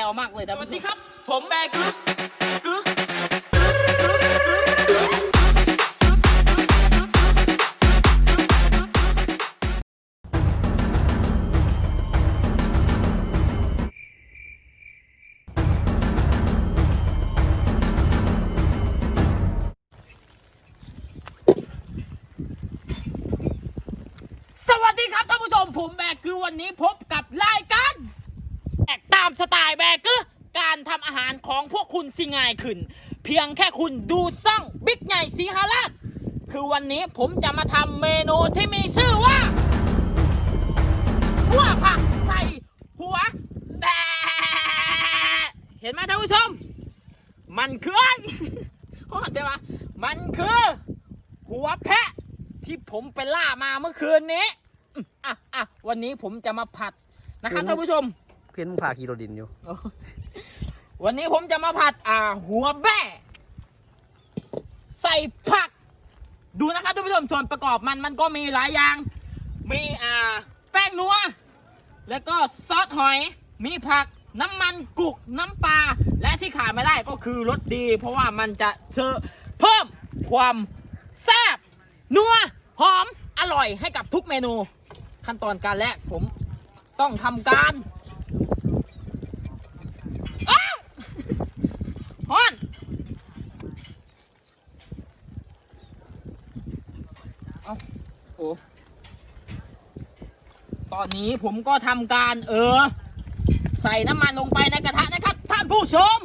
จ๋วมากเลยสท่านวัสผู้ชดีมครับ ผมแบร์กึ๊กกึ๊กสวัสดีครับท่านผู้ชมผมแบกคือวันนี้พบกับรายการแอก ตามสไตล์แบกคือการทำอาหารของพวกคุณสิง่ายขึ้น เพียงแค่คุณดูซ่องบิ๊กใหญ่สีหาราชคือวันนี้ผมจะมาทำเมนูที่มีชื่อว่าหัวผักใส่หัวแบะเห็นไหมท่านผู้ชม มันคือเพราะมันได้ปะมันคือ หัวแพะที่ผมไปล่ามาเมื่อคืนนี้อืมอะอะวันนี้ผมจะมาผัดนะครับอืมท่านผู้ชม เพื่อนมึงพาขี่รถดินอยู่ วันนี้ผมจะมาผัดอ่าหัวแบะใส่ผัก ดูนะครับท่านผู้ชมส่วนประกอบมันมันก็มีหลายอย่าง มีอ่าแป้งนัว แล้วก็ซอสหอย มีผัก น้ำมันกุก น้ำปลา และที่ขาดไม่ได้ก็คือรสดี เพราะว่ามันจะเชอเพิ่มความแซ่บนัว หอม อร่อยให้กับทุกเมนู ขั้นตอนการแรกผมต้องทำการอ้าวฮอน เอาโอ้ ต อนนี้ผมก็ทำการเออ ใส่น้ำมันลงไปในกระทะนะครับ ท่านผู้ชม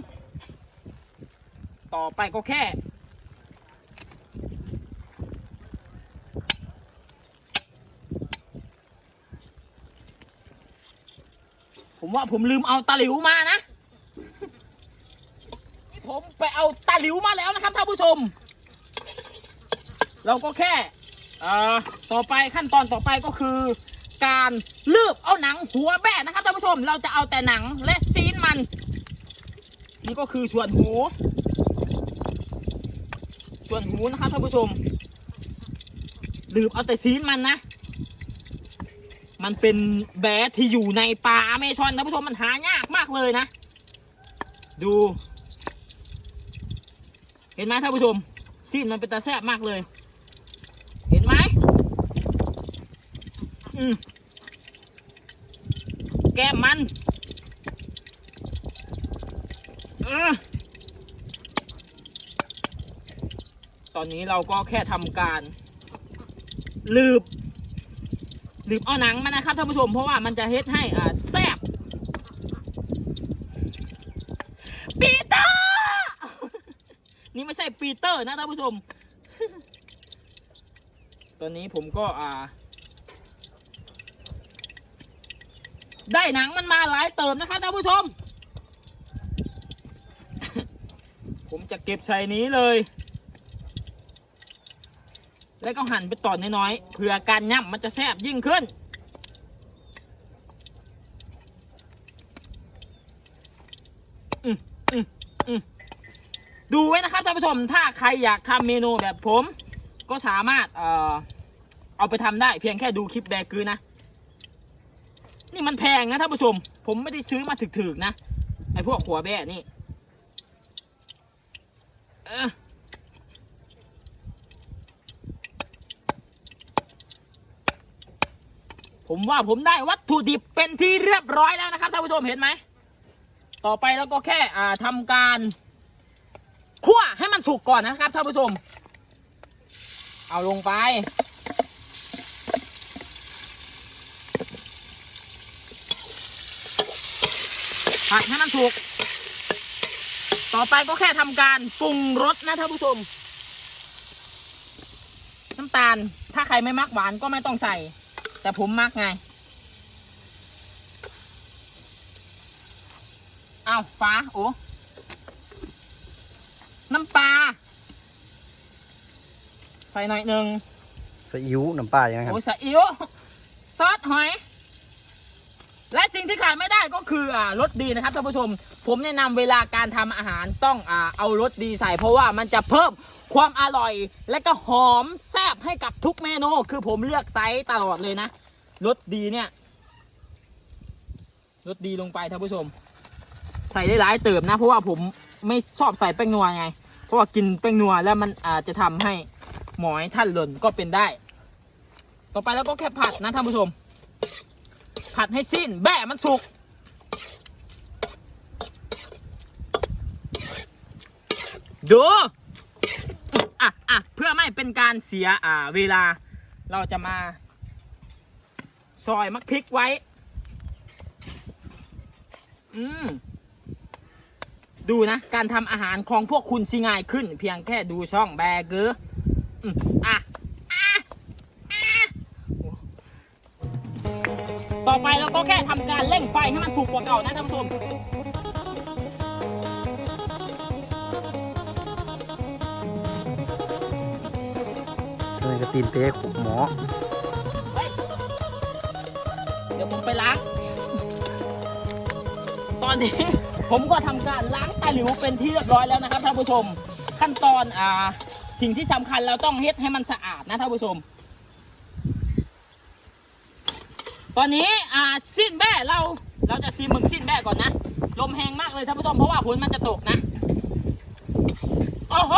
ต่อไปก็แค่ ผมว่าผมลืมเอาตะหลิวมานะ นี่ผมไปเอาตะหลิวมาแล้วนะครับท่านผู้ชม เราก็แค่อ่อต่อไปขั้นตอนต่อไปก็คือ การลืบเอาหนังหัวแบะนะครับท่านผู้ชม เราจะเอาแต่หนังและซีนมัน นี่ก็คือส่วนหู ส่วนหูนะครับท่านผู้ชมลืบเอาแต่ซีนมันนะ มันเป็นแบะที่อยู่ในป่าอเมซอนท่านผู้ชมมันหายากมากเลยนะ ดู เห็นไหมท่านผู้ชมซีนมันเป็นตาแซ่บมากเลย เห็นไหมอืม แก้มมัน เออตอนนี้เราก็แค่ทำการ ลืบ ลืบเอาหนังมันนะครับท่านผู้ชม เพราะว่ามันจะเฮ็ดให้อ่าแซ่บปีเตอร์ นี่ไม่ใช่ปีเตอร์นะท่านผู้ชม ตอนนี้ผมก็อ่า ได้หนังมันมาหลายเติมนะครับท่านผู้ชม ผมจะเก็บใส่นี้เลย แล้วก็หั่นไปตอนน้อยๆเพื่อการย่ำมันจะแซ่บยิ่งขึ้น ดูไว้นะครับท่านผู้ชม ถ้าใครอยากทำเมนูแบบผม ก็สามารถเอ่อเอาไปทำได้เพียงแค่ดูคลิปแบกคือนะ นี่มันแพงนะท่านผู้ชม ผมไม่ได้ซื้อมาถึกๆนะ ไอพวกขัวแบะนี่เออผมว่าผมได้วัตถุดิบเป็นที่เรียบร้อยแล้วนะครับท่านผู้ชมเห็นไหม ต่อไปเราก็แค่อ่าทำการคั่วให้มันสุกก่อนนะครับท่านผู้ชม เอาลงไป ผัดให้มันสุกต่อไปก็แค่ทำการปรุงรสนะท่านผู้ชม น้ำตาล ถ้าใครไม่มักหวานก็ไม่ต้องใส่ แต่ผมมักไง เอาฟ้า โอ้น้ำปลา ใส่หน่อยหนึ่งซีอิ๊วน้ำปลาอย่างนั้นครับโอ้ยใส่อิ๊วซอสหอย และสิ่งที่ขาดไม่ได้ก็คืออ่ารสดีนะครับท่านผู้ชม ผมแนะนำเวลาการทำอาหารต้องอ่าเอารสดีใส่ เพราะว่ามันจะเพิ่มความอร่อย และก็หอมแซ่บให้กับทุกเมนู คือผมเลือกไซส์ตลอดเลยนะรสดีเนี่ยรสดีลงไปท่านผู้ชม ใส่ได้หลายเติมนะ เพราะว่าผมไม่ชอบใส่แป้งนัวไง เพราะว่ากินแป้งนัวแล้วมันอาจจะทำให้หมอยท่านหล่นก็เป็นได้ ต่อไปแล้วก็แค่ผัดนะท่านผู้ชม ผัดให้สิ้น แบะมันสุก ดูอะอะเพื่อไม่เป็นการเสียอ่าเวลาเราจะมา ซอยมักพริกไว้ อืมดูนะ การทำอาหารของพวกคุณสิง่ายขึ้น เพียงแค่ดูช่องแบเกอร์อืมอะอะ ไปเราก็แค่ทำการเร่งไฟให้มันสุกกว่าเก่านะท่านผู้ชมตัวนี้ก็ตีนเป๊ะขุบหมอเฮ้ยเดี๋ยวผมไปล้าง ตอนนี้ ผมก็ทำการล้างตาหลิวเป็นที่เรียบร้อยแล้วนะครับท่านผู้ชม ขั้นตอนอ่าสิ่งที่สำคัญเราต้องเฮ็ดให้มันสะอาดนะท่านผู้ชม ตอนนี้อ่าสิ้นแบ้เราเราจะซีมึงสิ้นแบ้ก่อนนะ ลมแรงมากเลยท่านผู้ชมเพราะว่าฝนมันจะตกนะ โอ้โห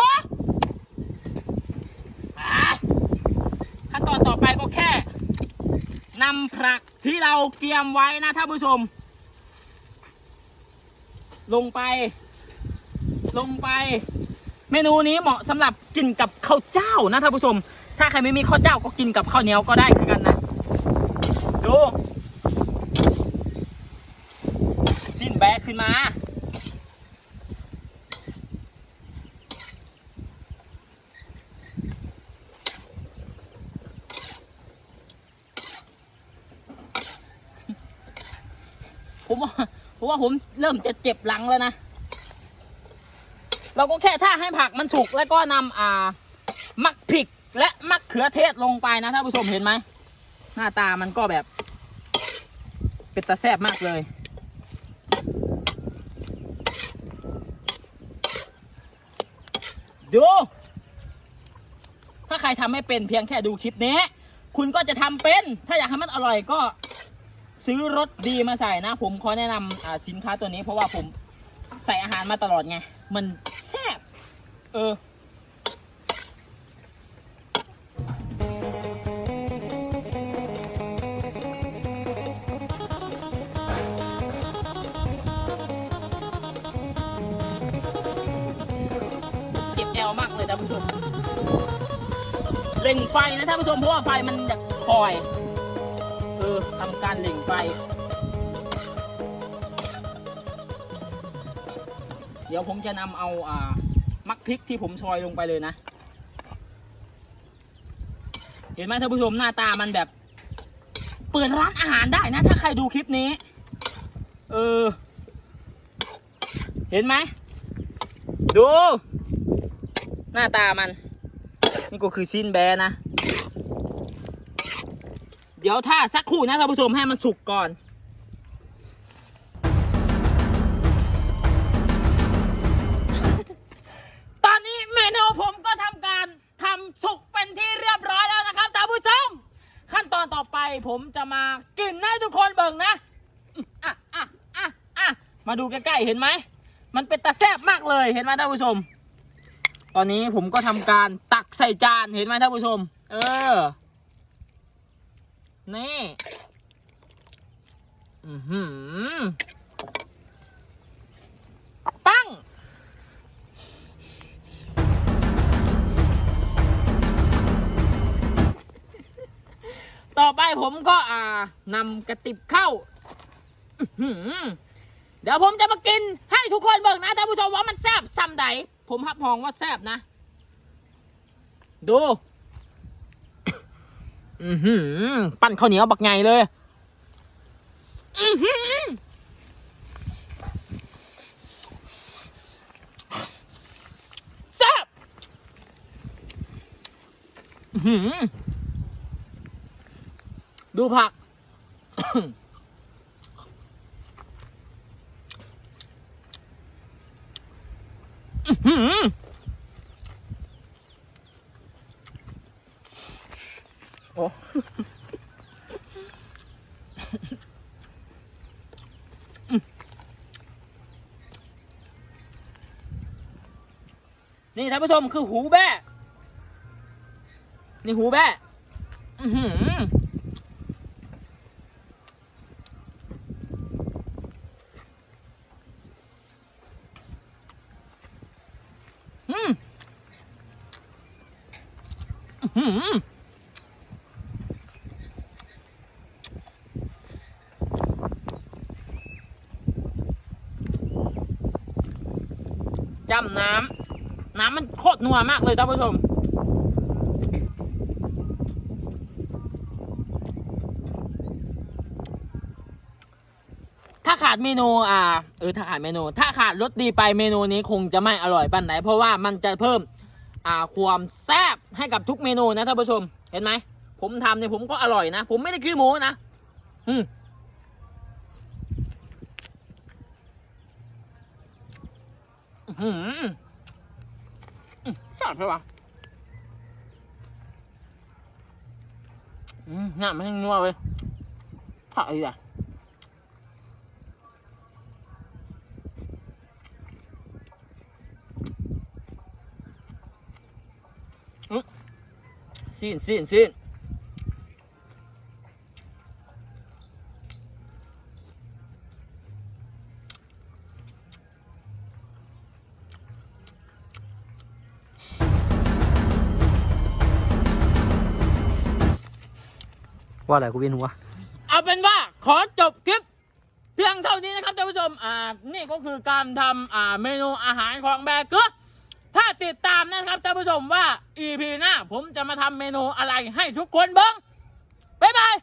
ขั้นตอนต่อไปก็แค่นำผักที่เราเตรียมไว้นะท่านผู้ชม ลงไป ลงไป เมนูนี้เหมาะสำหรับกินกับข้าวเจ้านะท่านผู้ชม ถ้าใครไม่มีข้าวเจ้าก็กินกับข้าวเหนียวก็ได้คือกันนะ ดู สิ้นแบะขึ้นมา ผมว่าผมว่าผมเริ่มจะเจ็บหลังแล้วนะ เราก็แค่ถ้าให้ผักมันสุกแล้วก็นำอ่า มักพริกและมะเขือเทศลงไปนะท่านผู้ชมเห็นไหม หน้าตามันก็แบบ เป็นตาแซ่บมากเลย ดู ถ้าใครทำไม่เป็นเพียงแค่ดูคลิปนี้ คุณก็จะทำเป็น ถ้าอยากให้มันอร่อยก็ซื้อรสดีมาใส่นะ ผมขอแนะนำสินค้าตัวนี้เพราะว่าผมใส่อาหารมาตลอดไง มันแซ่บเออากเลยท่านผู้ชมเล็งไฟนะท่านผู้ชมเพราะว่าไฟมันจะคอยเออทำการเล็งไฟ เดี๋ยวผมจะนำเอาอ่ามักพริกที่ผมซอยลงไปเลยนะ เห็นไหมท่านผู้ชมหน้าตามันแบบ เปิดร้านอาหารได้นะ ถ้าใครดูคลิปนี้ เออ เห็นไหม ดู หน้าตามัน นี่ก็คือซินแบร์นะ เดี๋ยวถ้าสักครู่นะท่านผู้ชมให้มันสุกก่อนตอนนี้เมนูผมก็ทำการทำสุกเป็นที่เรียบร้อยแล้วนะครับท่านผู้ชม ขั้นตอนต่อไปผมจะมากินให้ทุกคนเบิ่งนะอะอะอะอะมาดูใกล้ๆเห็นไหม มันเป็นตาแซ่บมากเลยเห็นไหมท่านผู้ชม ตอนนี้ผมก็ทำการตักใส่จานเห็นไหมท่านผู้ชม เออ นี่อือหือปั้งต่อไปผมก็อ่านำกระติบเข้าเดี๋ยวผมจะมากินให้ทุกคนเบิ่งนะท่านผู้ชมว่ามันแซ่บซ้ำใด ผมรับรองว่าแซบนะ ดู อือหือ ปั้นข้าวเหนียวบักไงเลย อือหือแซบอือหือ ดูผัก โอ้นี่ท่านผู้ชมคือหูแบ่นี่หูแบ่ จำน้ำ น้ำมันโคตรนัวมากเลยท่านผู้ชม ถ้าขาดเมนูอ่า เออ ถ้าขาดเมนู ถ้าขาดรสดีไปเมนูนี้คงจะไม่อร่อยปันไหน เพราะว่ามันจะเพิ่ม ความแซ่บให้กับทุกเมนูนะท่านผู้ชม เห็นไหม ผมทำเนี่ยผมก็อร่อยนะ ผมไม่ได้ขี้หมูนะ อืมอื้อหืมชอบใช่ปะอืมน้ำมันให้นัวเลยผักอีกอะ สิ้นสิ้นสิ้นๆว่าอะไรกูเวียนหัว เอาเป็นว่าขอจบคลิป เพียงเท่านี้นะครับท่านผู้ชม อ่า นี่ก็คือการทำอ่าเมนูอาหารของแบร์เกอร์ ถ้าติดตามนะครับท่านผู้ชมว่า EP หน้าผมจะมาทำเมนูอะไรให้ทุกคนเบิ้งบ๊ายบาย